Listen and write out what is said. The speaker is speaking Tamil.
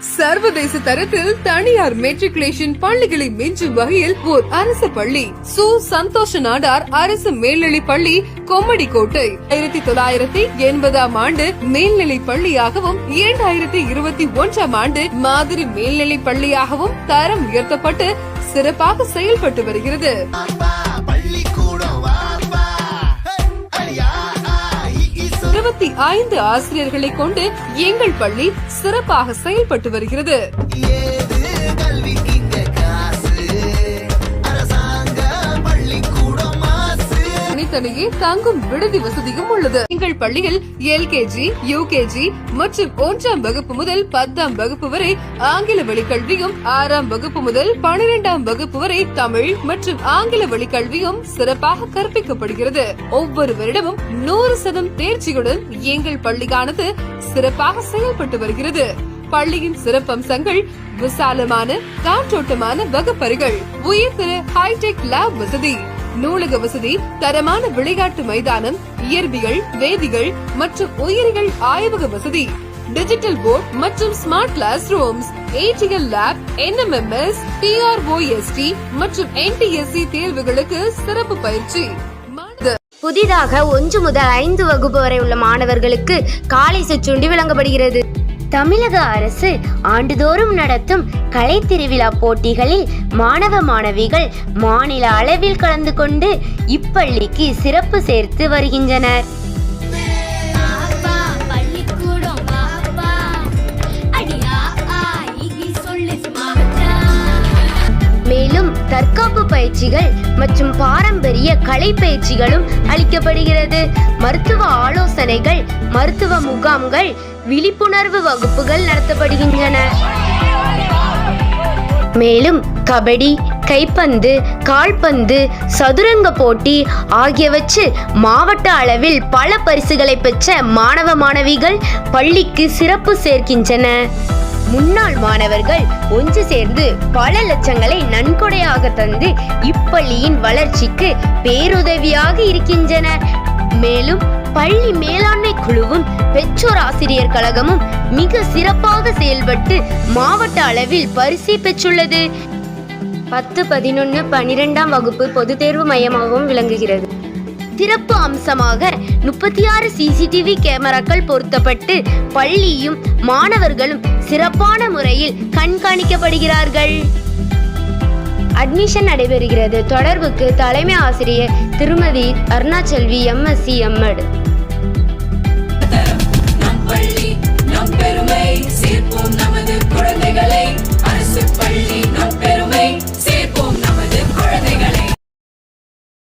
சர்வதேச தரத்தில் தனியார் மெட்ரிகுலேஷன் பள்ளிகளை மிஞ்சும் வகையில் ஓர் அரசு பள்ளி. சு. சந்தோஷ நாடார் அரசு மேல்நிலை பள்ளி கொம்மடிக்கோட்டை. ஆயிரத்தி தொள்ளாயிரத்தி எண்பதாம் ஆண்டு மேல்நிலை பள்ளியாகவும் இரண்டாயிரத்தி இருபத்தி ஒன்றாம் ஆண்டு மாதிரி மேல்நிலை பள்ளியாகவும் தரம் உயர்த்தப்பட்டு சிறப்பாக செயல்பட்டு வருகிறது. ஐந்து ஆசிரியர்களை கொண்டு எங்கள் பள்ளி சிறப்பாக செயல்பட்டு வருகிறது. தனித்தனியே தங்கும் விடுதி வசதியும் உள்ளது. எங்கள் பள்ளியில் எல்கேஜி யூகேஜி மற்றும் ஒன்றாம் வகுப்பு முதல் பத்தாம் வகுப்பு வரை ஆங்கில வழி கல்வியும் ஆறாம் வகுப்பு முதல் பனிரெண்டாம் வகுப்பு வரை தமிழ் மற்றும் ஆங்கில வழி கல்வியும் சிறப்பாக கற்பிக்கப்படுகிறது. ஒவ்வொரு வருடமும் நூறு சதம் தேர்ச்சியுடன் எங்கள் பள்ளியானது சிறப்பாக செயல்பட்டு வருகிறது. பள்ளியின் சிறப்பம்சங்கள் விசாலமான காற்றோட்டமான வகுப்பறைகள் உயர்திரு ஹைடெக் லேப் வசதி. நூலக வசதி தரமான விளையாட்டு மைதானம் இயற்பியல் வேதிகள் மற்றும் உயிரிகள் ஆய்வக வசதி. டிஜிட்டல் போர்ட் மற்றும் smart class rooms ATL lab NMMS TRUST மற்றும் என்டிஎஸ்சி தேர்வுகளுக்கு சிறப்பு பயிற்சி. புதிதாக ஒன்று முதல் ஐந்து வகுப்பு வரை உள்ள மாணவர்களுக்கு காலை சிற்றுண்டி வழங்கப்படுகிறது. தமிழக அரசு ஆண்டுதோறும் நடத்தும் கலை திருவிழா போட்டிகளில் மாணவ மாணவிகள் மாநில அளவில் கலந்து கொண்டு இப்பள்ளிக்கு சிறப்பு சேர்த்து வருகின்றனர். மேலும் தற்காப்பு பயிற்சிகள் மற்றும் பாரம்பரிய கலை பயிற்சிகளும் அளிக்கப்படுகிறது. மருத்துவ ஆலோசனைகள் மருத்துவ முகாம்கள் விழிப்புணர்வு வகுப்புகள் நடத்தப்படுகின்றன. மேலும் கபடி கைப்பந்து கால்பந்து சதுரங்க போட்டி ஆகியவற்றில் மாவட்ட அளவில் பல பரிசுகளை பெற்ற மாணவ மாணவிகள் பள்ளிக்கு சிறப்பு சேர்க்கின்றன. முன்னாள் மாணவர்கள் ஒன்று சேர்ந்து பல லட்சங்களை நன்கொடையாக தந்து இப்பள்ளியின் வளர்ச்சிக்கு பேருதவியாக இருக்கின்றனர். மேலும் பள்ளி மேலாண்மை குழுவும் பெற்றோர் ஆசிரியர் கழகமும் மிக சிறப்பாக செயல்பட்டு மாவட்ட அளவில் பரிசை பெற்றுள்ளது. பத்து பதினொன்று பனிரெண்டாம் வகுப்பு பொதுத் தேர்வு மையமாகவும் விளங்குகிறது. சிறப்பு அம்சமாக முப்பத்தி ஆறு சிசிடிவி கேமராக்கள் பொருத்தப்பட்டு பள்ளியும் மாணவர்களும் சிறப்பான முறையில் கண்காணிக்கப்படுகிறார்கள். அட்மிஷன் நடைபெறுகிறது. தொடர்புக்கு தலைமை ஆசிரியர் திருமதி அருணாச்செல்வி எம்எஸ்சி எம்எட் சேர்ப்போம் நமது குழந்தைகளை.